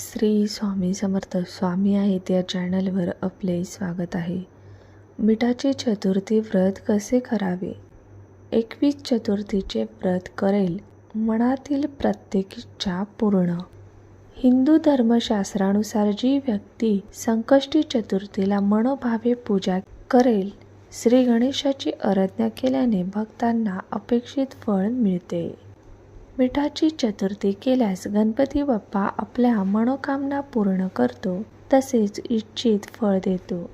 श्री स्वामी समर्थ स्वामी आहेत या चॅनलवर आपले स्वागत आहे. मिठाचे चतुर्थी व्रत कसे करावे? एकवीस चतुर्थीचे व्रत करेल मनातील प्रत्येक इच्छा पूर्ण. हिंदू धर्मशास्त्रानुसार जी व्यक्ती संकष्टी चतुर्थीला मनोभावे पूजा करेल श्री गणेशाची आराधना केल्याने भक्तांना अपेक्षित फळ मिळते. मिठाची चतुर्थी केल्यास गणपती बाप्पा आपल्या मनोकामना पूर्ण करतो तसेच इच्छित फळ देतो.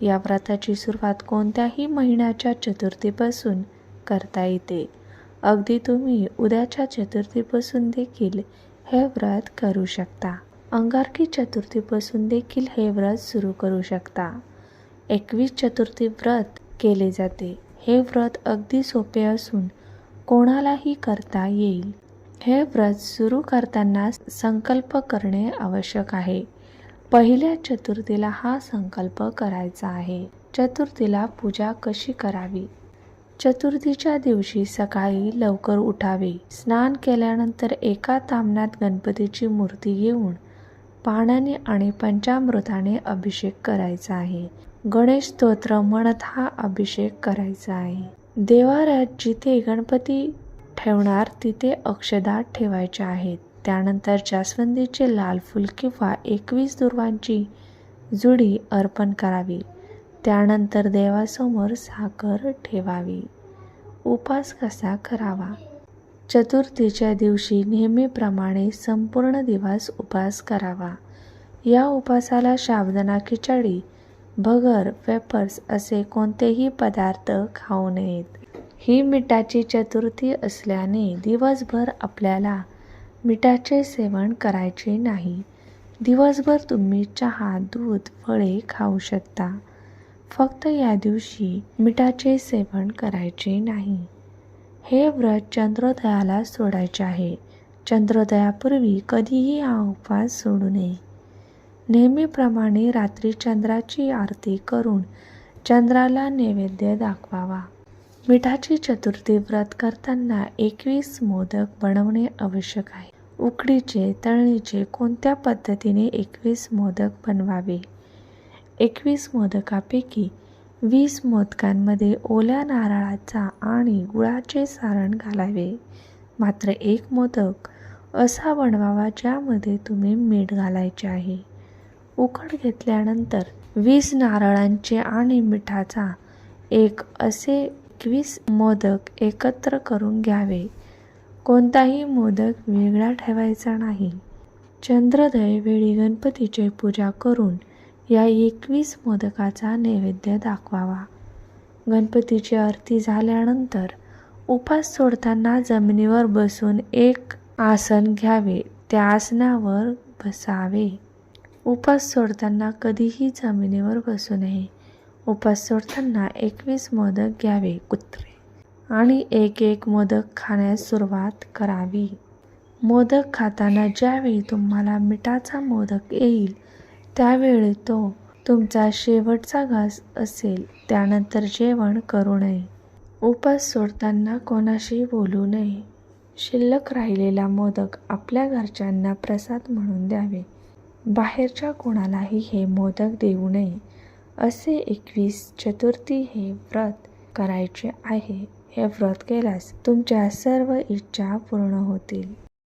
या व्रताची सुरुवात कोणत्याही महिन्याच्या चतुर्थीपासून करता येते. अगदी तुम्ही उद्याच्या चतुर्थीपासून देखील हे व्रत करू शकता. अंगारकी चतुर्थीपासून देखील हे व्रत सुरू करू शकता. एकवीस चतुर्थी व्रत केले जाते. हे व्रत अगदी सोपे असून कोणालाही करता येईल. हे व्रत सुरू करताना संकल्प करणे आवश्यक आहे. पहिल्या चतुर्थीला हा संकल्प करायचा आहे. चतुर्थीला पूजा कशी करावी? चतुर्थीच्या दिवशी सकाळी लवकर उठावे. स्नान केल्यानंतर एका तामणात गणपतीची मूर्ती घेऊन पाण्याने आणि पंचामृताने अभिषेक करायचा आहे. गणेश स्तोत्र म्हणत हा अभिषेक करायचा आहे. देवाऱ्यात जिथे गणपती ठेवणार तिथे अक्षदा ठेवायच्या आहेत. त्यानंतर जास्वंदीचे लाल फूल किंवा एकवीस दुर्वांची जुडी अर्पण करावी. त्यानंतर देवासमोर साखर ठेवावी. उपास कसा करावा? चतुर्थीच्या दिवशी नेहमीप्रमाणे संपूर्ण दिवस उपास करावा. या उपासाला शाबदना खिचडी भगर वेपर्स असे कोणतेही पदार्थ खाऊ नयेत. ही मिठाची चतुर्थी असल्याने दिवसभर आपल्याला मिठाचे सेवन करायचे नाही. दिवसभर तुम्ही चहा दूध फळे खाऊ शकता. फक्त या दिवशी मिठाचे सेवन करायचे नाही. हे व्रत चंद्रोदयाला सोडायचे आहे. चंद्रोदयापूर्वी कधीही हा उपवास सोडू नये. नेहमीप्रमाणे रात्री चंद्राची आरती करून चंद्राला नैवेद्य दाखवावा. मिठाची चतुर्थी व्रत करताना एकवीस मोदक बनवणे आवश्यक आहे. उकडीचे तळणीचे कोणत्या पद्धतीने एकवीस मोदक बनवावे? एकवीस मोदकापैकी वीस मोदकांमध्ये ओल्या नारळाचा आणि गुळाचे सारण घालावे. मात्र एक मोदक असा बनवावा ज्यामध्ये तुम्ही मीठ घालायचे आहे. उकड घेतल्यानंतर वीस नारळांचे आणि मिठाचा एक असे एकवीस मोदक एकत्र करून घ्यावे. कोणताही मोदक वेगळा ठेवायचा नाही. चंद्रोदय वेळी गणपतीची पूजा करून या एकवीस मोदकाचा नैवेद्य दाखवावा. गणपतीची आरती झाल्यानंतर उपास सोडताना जमिनीवर बसून एक आसन घ्यावे. त्या आसनावर बसावे. उपास सोडताना कधीही जमिनीवर बसू नये. उपास सोडताना एकवीस मोदक घ्यावे कुत्रे. आणि एक एक मोदक खाण्यास सुरुवात करावी. मोदक खाताना ज्यावेळी तुम्हाला मिठाचा मोदक येईल त्यावेळी तो तुमचा शेवटचा घास असेल त्यानंतर जेवण करू नये. उपास सोडताना कोणाशी बोलू नये. शिल्लक राहिलेला मोदक आपल्या घरच्यांना प्रसाद म्हणून द्यावे. बाहेरच्या कोणालाही हे मोदक देऊ नये. असे एकवीस चतुर्थी हे व्रत करायचे आहे. हे व्रत केल्यास तुमच्या सर्व इच्छा पूर्ण होतील.